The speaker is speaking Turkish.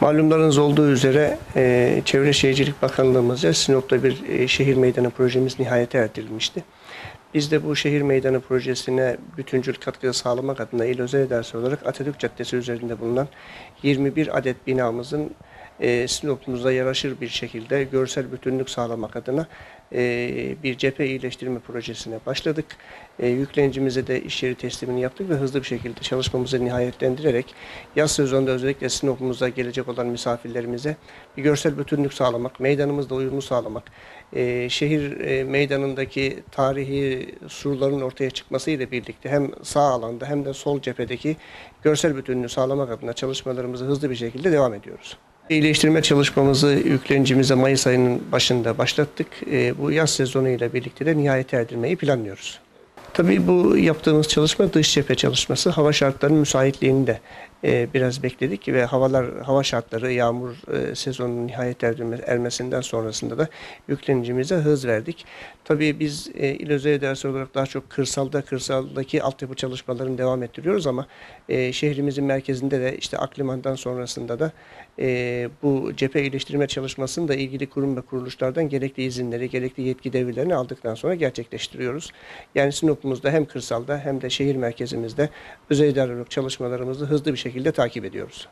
Malumlarınız olduğu üzere e, Çevre Şehircilik Bakanlığımızca Sinop'ta bir e, şehir meydanı projemiz nihayete erdirilmişti. Biz de bu şehir meydanı projesine bütüncül katkı sağlamak adına İl Özel Dersi olarak Atatürk Caddesi üzerinde bulunan 21 adet binamızın e, Sinop'umuza yaraşır bir şekilde görsel bütünlük sağlamak adına bir cephe iyileştirme projesine başladık. E, yüklenicimize de iş yeri teslimini yaptık ve hızlı bir şekilde çalışmamızı nihayetlendirerek yaz sezonunda özellikle Sinop'umuza gelecek olan misafirlerimize bir görsel bütünlük sağlamak, meydanımızda uyumu sağlamak, e, şehir e, meydanındaki tarihi surların ortaya çıkmasıyla birlikte hem sağ alanda hem de sol cephedeki görsel bütünlüğü sağlamak adına çalışmalarımızı hızlı bir şekilde devam ediyoruz. İyileştirme çalışmamızı yüklenicimize Mayıs ayının başında başlattık. E, bu yaz sezonu ile birlikte de nihayete erdirmeyi planlıyoruz. Tabii bu yaptığımız çalışma dış cephe çalışması. Hava şartlarının müsaitliğini de e, biraz bekledik ve havalar hava şartları yağmur e, sezonunun nihayet ermesinden sonrasında da yüklenicimize hız verdik. Tabii biz e, İl Özel Dersi olarak daha çok kırsalda kırsaldaki altyapı çalışmalarını devam ettiriyoruz ama e, şehrimizin merkezinde de işte Akliman'dan sonrasında da e, bu cephe iyileştirme çalışmasını da ilgili kurum ve kuruluşlardan gerekli izinleri, gerekli yetki devirlerini aldıktan sonra gerçekleştiriyoruz. Yani Sinop'umuzda hem kırsalda hem de şehir merkezimizde özel idareli çalışmalarımızı hızlı bir şekilde takip ediyoruz.